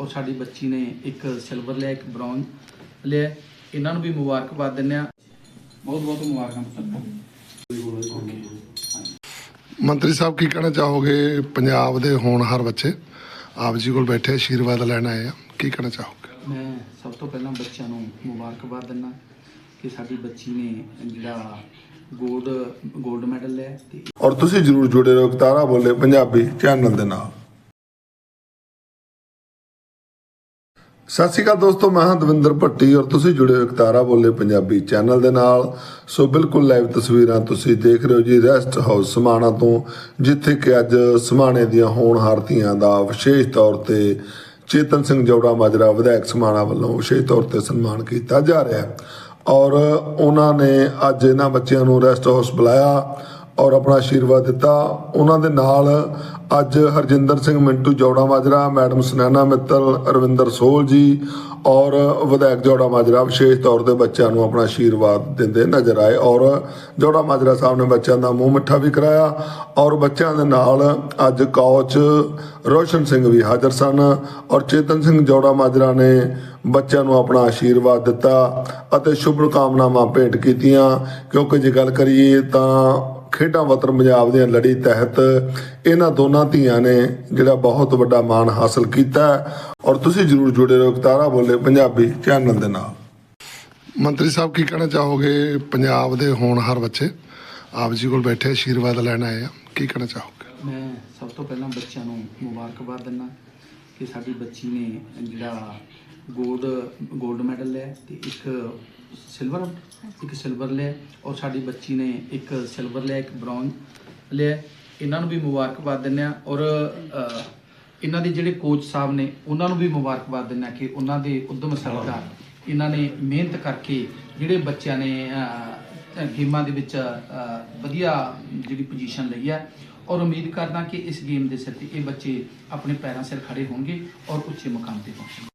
ਔਰ ਸਾਡੀ ਬੱਚੀ ਨੇ ਇੱਕ ਸਿਲਵਰ ਲਿਆ ਇੱਕ ਬ੍ਰੌਂਜ਼ ਲਿਆ। ਇਹਨਾਂ ਨੂੰ ਵੀ ਮੁਬਾਰਕਬਾਦ ਦਿੰਦੇ ਆ ਬਹੁਤ ਬਹੁਤ ਮੁਬਾਰਕਾਂ ਪੁੱਤਰ ਮੰਤਰੀ ਸਾਹਿਬ ਕੀ ਕਹਿਣਾ ਚਾਹੋਗੇ ਪੰਜਾਬ ਦੇ ਹੋਣਹਾਰ ਬੱਚੇ? ਆਪ ਜੀ ਕੋਲ ਬੈਠੇ ਆਸ਼ੀਰਵਾਦ ਲੈਣ ਆਏ ਆ। ਕੀ ਕਹਿਣਾ ਚਾਹੋਗੇ? ਮੈਂ ਸਭ ਤੋਂ ਪਹਿਲਾਂ ਬੱਚਿਆਂ ਨੂੰ ਮੁਬਾਰਕਬਾਦ ਦਿੰਦਾ ਕਿ ਸਾਡੀ ਬੱਚੀ ਨੇ ਜਿਹੜਾ 골ਡ 골ਡ ਮੈਡਲ ਲਿਆ ਤੇ ਔਰ ਤੁਸੀਂ ਜਰੂਰ ਜੁੜੇ ਰਹੋ ਤਾਰਾ ਬੋਲੇ ਪੰਜਾਬੀ ਚੈਨਲ ਦੇ ਨਾਲ। ਸਤਿ ਸ਼੍ਰੀ ਅਕਾਲ ਦੋਸਤੋ, ਮੈਂ ਹਾਂ ਦਵਿੰਦਰ ਭੱਟੀ ਔਰ ਤੁਸੀਂ ਜੁੜੇ ਹੋ ਇਕਤਾਰਾ ਬੋਲੇ ਪੰਜਾਬੀ ਚੈਨਲ ਦੇ ਨਾਲ। ਸੋ ਬਿਲਕੁਲ ਲਾਈਵ ਤਸਵੀਰਾਂ ਤੁਸੀਂ ਦੇਖ ਰਹੇ ਹੋ ਜੀ ਰੈਸਟ ਹਾਊਸ ਸਮਾਣਾ ਤੋਂ, ਜਿੱਥੇ ਕਿ ਅੱਜ ਸਮਾਣੇ ਦੀਆਂ ਹੋਣਹਾਰਤੀਆਂ ਦਾ ਵਿਸ਼ੇਸ਼ ਤੌਰ ਤੇ ਚੇਤਨ ਸਿੰਘ ਜੋੜਾ ਮਾਜਰਾ ਵਿਧਾਇਕ ਸਮਾਣਾ ਵੱਲੋਂ ਵਿਸ਼ੇਸ਼ ਤੌਰ ਤੇ ਸਨਮਾਨ ਕੀਤਾ ਜਾ ਰਿਹਾ ਔਰ ਉਹਨਾਂ ਨੇ ਅੱਜ ਇਹਨਾਂ ਬੱਚਿਆਂ ਨੂੰ ਰੈਸਟ ਹਾਊਸ ਬੁਲਾਇਆ। ਔਰ ਆਪਣਾ ਆਸ਼ੀਰਵਾਦ ਦਿੱਤਾ। ਉਹਨਾਂ ਦੇ ਨਾਲ ਅੱਜ ਹਰਜਿੰਦਰ ਸਿੰਘ ਮਿੰਟੂ ਜੋੜਾ ਮਾਜਰਾ, ਮੈਡਮ ਸੁਨੈਨਾ ਮਿੱਤਲ ਅਰਵਿੰਦਰ ਸੋਲ ਜੀ ਔਰ ਵਿਧਾਇਕ ਜੋੜਾ ਮਾਜਰਾ ਵਿਸ਼ੇਸ਼ ਤੌਰ ਤੇ ਬੱਚਿਆਂ ਨੂੰ ਆਪਣਾ ਆਸ਼ੀਰਵਾਦ ਦਿੰਦੇ ਨਜ਼ਰ ਆਏ ਔਰ ਜੋੜਾ ਮਾਜਰਾ ਸਾਹਿਬ ਨੇ ਬੱਚਿਆਂ ਦਾ ਮੂੰਹ ਮਿੱਠਾ ਵੀ ਕਰਾਇਆ ਔਰ ਬੱਚਿਆਂ ਦੇ ਨਾਲ ਅੱਜ ਕੋਚ ਰੋਸ਼ਨ ਸਿੰਘ ਵੀ ਹਾਜ਼ਰ ਸਨ ਔਰ ਚੇਤਨ ਸਿੰਘ ਜੋੜਾ ਮਾਜਰਾ ਨੇ ਬੱਚਿਆਂ ਨੂੰ ਆਪਣਾ ਆਸ਼ੀਰਵਾਦ ਦਿੱਤਾ ਅਤੇ ਸ਼ੁਭ ਕਾਮਨਾਵਾਂ ਭੇਟ ਕੀਤੀਆਂ। ਕਿਉਂਕਿ ਜੇ ਗੱਲ ਕਰੀਏ ਤਾਂ ਖੇਡਾਂ ਵਤਨ ਪੰਜਾਬ ਦੀਆਂ ਲੜੀ ਤਹਿਤ ਇਹਨਾਂ ਦੋਨਾਂ ਧੀਆਂ ਨੇ ਜਿਹੜਾ ਬਹੁਤ ਵੱਡਾ ਮਾਣ ਹਾਸਲ ਕੀਤਾ ਹੈ। ਔਰ ਤੁਸੀਂ ਜਰੂਰ ਜੁੜੇ ਰਹੋ ਤਾਰਾ ਬੋਲੇ ਪੰਜਾਬੀ ਚੈਨਲ ਦੇ ਨਾਲ। ਮੰਤਰੀ ਸਾਹਿਬ ਕੀ ਕਹਿਣਾ ਚਾਹੋਗੇ ਪੰਜਾਬ ਦੇ ਹੋਣਹਾਰ ਬੱਚੇ? ਆਪ ਜੀ ਕੋਲ ਬੈਠੇ ਆਸ਼ੀਰਵਾਦ ਲੈਣ ਆਏ ਆ। ਕੀ ਕਹਿਣਾ ਚਾਹੋਗੇ? ਮੈਂ ਸਭ ਤੋਂ ਪਹਿਲਾਂ ਬੱਚਿਆਂ ਨੂੰ ਮੁਬਾਰਕਬਾਦ ਦਿੰਦਾ ਕਿ ਸਾਡੀ ਬੱਚੀ ਨੇ ਜਿਹੜਾ 골ਡ 골ਡ ਮੈਡਲ ਲਿਆ ਤੇ ਇੱਕ ਸਿਲਵਰ, ਇੱਕ ਸਿਲਵਰ ਲਿਆ ਔਰ ਸਾਡੀ ਬੱਚੀ ਨੇ ਇੱਕ ਸਿਲਵਰ ਲਿਆ, ਇੱਕ ਬ੍ਰੌਂਜ਼ ਲਿਆ। ਇਹਨਾਂ ਨੂੰ ਵੀ ਮੁਬਾਰਕਬਾਦ ਦਿੰਦੇ ਆ ਔਰ ਇਹਨਾਂ ਦੇ ਜਿਹੜੇ ਕੋਚ ਸਾਹਿਬ ਨੇ, ਉਹਨਾਂ ਨੂੰ ਵੀ ਮੁਬਾਰਕਬਾਦ ਦਿੰਦੇ ਆ ਕਿ ਉਹਨਾਂ ਦੇ ਉਦਮ ਸਦਕਾ ਇਹਨਾਂ ਨੇ ਮਿਹਨਤ ਕਰਕੇ ਜਿਹੜੇ ਬੱਚਿਆਂ ਨੇ ਗੇਮਾਂ ਦੇ ਵਿੱਚ ਵਧੀਆ ਜਿਹੜੀ ਪੋਜੀਸ਼ਨ ਲਈ ਹੈ ਔਰ ਉਮੀਦ ਕਰਦਾ ਕਿ ਇਸ ਗੇਮ ਦੇ ਸਿਰ ਤੇ ਇਹ ਬੱਚੇ ਆਪਣੇ ਪੈਰਾਂ ਸਿਰ ਖੜੇ ਹੋਣਗੇ ਔਰ ਉੱਚੇ ਮੁਕਾਮ ਤੇ ਪਹੁੰਚਣਗੇ।